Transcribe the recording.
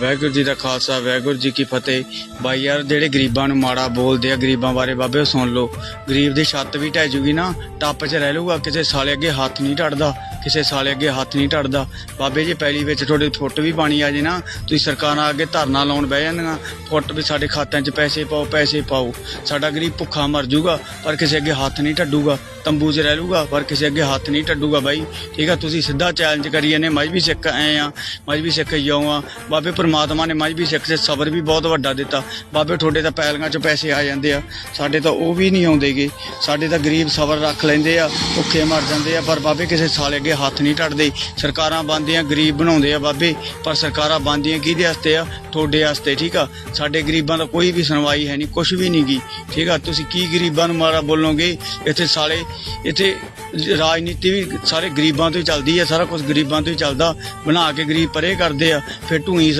ਵਾਹਿਗੁਰੂ ਜੀ ਦਾ ਖਾਲਸਾ, ਵਾਹਿਗੁਰੂ ਜੀ ਕੀ ਫਤਿਹ। ਬਾਈ ਯਾਰ, ਜਿਹੜੇ ਗਰੀਬਾਂ ਨੂੰ ਮਾੜਾ ਬੋਲਦੇ ਆ, ਗਰੀਬਾਂ ਬਾਰੇ ਬਾਬੇ ਉਹ ਸੁਣ ਲਓ। ਗਰੀਬ ਦੀ ਛੱਤ ਵੀ ਢਹਿ ਜੂਗੀ ਨਾ, ਟੱਪ 'ਚ ਰਹਿ ਲੂਗਾ ਕਿਸੇ ਸਾਲੇ ਅੱਗੇ ਹੱਥ ਨਹੀਂ ਟੜਦਾ, ਕਿਸੇ ਸਾਲੇ ਅੱਗੇ ਹੱਥ ਨਹੀਂ ਟੜਦਾ। ਬਾਬੇ ਜੀ ਪੈਲੀ ਵਿੱਚ ਤੁਹਾਡੇ ਫੁੱਟ ਵੀ ਪਾਣੀ ਆ ਜੇ ਨਾ, ਤੁਸੀਂ ਸਰਕਾਰਾਂ ਅੱਗੇ ਧਰਨਾ ਲਾਉਣ ਬਹਿ ਜਾਂਦੀਆਂ ਫੁੱਟ ਵੀ ਸਾਡੇ ਖਾਤਿਆਂ 'ਚ ਪੈਸੇ ਪਾਓ ਪੈਸੇ ਪਾਓ। ਸਾਡਾ ਗਰੀਬ ਭੁੱਖਾ ਮਰ ਜੂਗਾ, ਪਰ ਕਿਸੇ ਅੱਗੇ ਹੱਥ ਨਹੀਂ ਢੱਡੂਗਾ ਤੰਬੂ 'ਚ ਰਹਿ ਲੂਗਾ ਪਰ ਕਿਸੇ ਅੱਗੇ ਹੱਥ ਨਹੀਂ ਢੱਡੂਗਾ ਬਾਈ। ਠੀਕ ਆ, ਤੁਸੀਂ ਸਿੱਧਾ ਚੈਲੰਜ ਕਰੀਏ ਜਾਂਦੇ ਮਜਬੀ ਸਿੱਖ ਐ ਆ ਮਜਬੀ ਸਿੱਖ ਜਿਉਂ ਆ। ਬਾਬੇ ਪ੍ਰਮਾਤਮਾ ਨੇ ਮਜਬੀ ਸਿੱਖ ਤੇ ਸਬਰ ਵੀ ਬਹੁਤ ਵੱਡਾ ਦਿੱਤਾ। ਬਾਬੇ ਤੁਹਾਡੇ ਤਾਂ ਪੈਲੀਆਂ 'ਚ ਪੈਸੇ ਆ ਜਾਂਦੇ ਆ। ਸਾਡੇ ਤਾਂ ਉਹ ਵੀ ਨਹੀਂ ਆਉਂਦੇਗੇ। ਸਾਡੇ ਤਾਂ ਗਰੀਬ ਸਬਰ ਰੱਖ ਲੈਂਦੇ ਆ, ਭੁੱਖੇ ਮਰ ਜਾਂਦੇ ਆ, ਪਰ ਬਾਬੇ ਕਿਸੇ ਸਾਲੇ ਅੱਗੇ ਹੱਥ ਨਹੀਂ ਟੱਟਦੇ ਸਰਕਾਰਾਂ ਬੰਦੀਆਂ ਗਰੀਬ ਬਣਾਉਂਦੇ ਆ ਬਾਬੇ, ਪਰ ਸਰਕਾਰਾਂ ਬੰਦੀਆਂ ਕਿਹਦੇ ਵਾਸਤੇ ਆ? ਤੁਹਾਡੇ ਵਾਸਤੇ, ਠੀਕ ਆ? ਸਾਡੇ ਗਰੀਬਾਂ ਦਾ ਕੋਈ ਵੀ ਸੁਣਵਾਈ ਹੈ ਨਹੀਂ ਕੁਝ ਵੀ ਨਹੀਂ ਗੀ। ਠੀਕ ਆ? ਤੁਸੀਂ ਕੀ ਗਰੀਬਾਂ ਨੂੰ ਮਾਰਾ ਬੋਲੋਗੇ? ਇੱਥੇ ਸਾਲੇ, ਇੱਥੇ ਰਾਜਨੀਤੀ ਵੀ ਸਾਰੇ ਗਰੀਬਾਂ ਤੋਂ ਹੀ ਚੱਲਦੀ ਆ, ਸਾਰਾ ਕੁਝ ਗਰੀਬਾਂ ਤੋਂ ਹੀ ਚੱਲਦਾ। ਬਣਾ ਕੇ ਗਰੀਬ ਪਰੇ ਕਰਦੇ ਆ, ਫਿਰ ਢੂਈ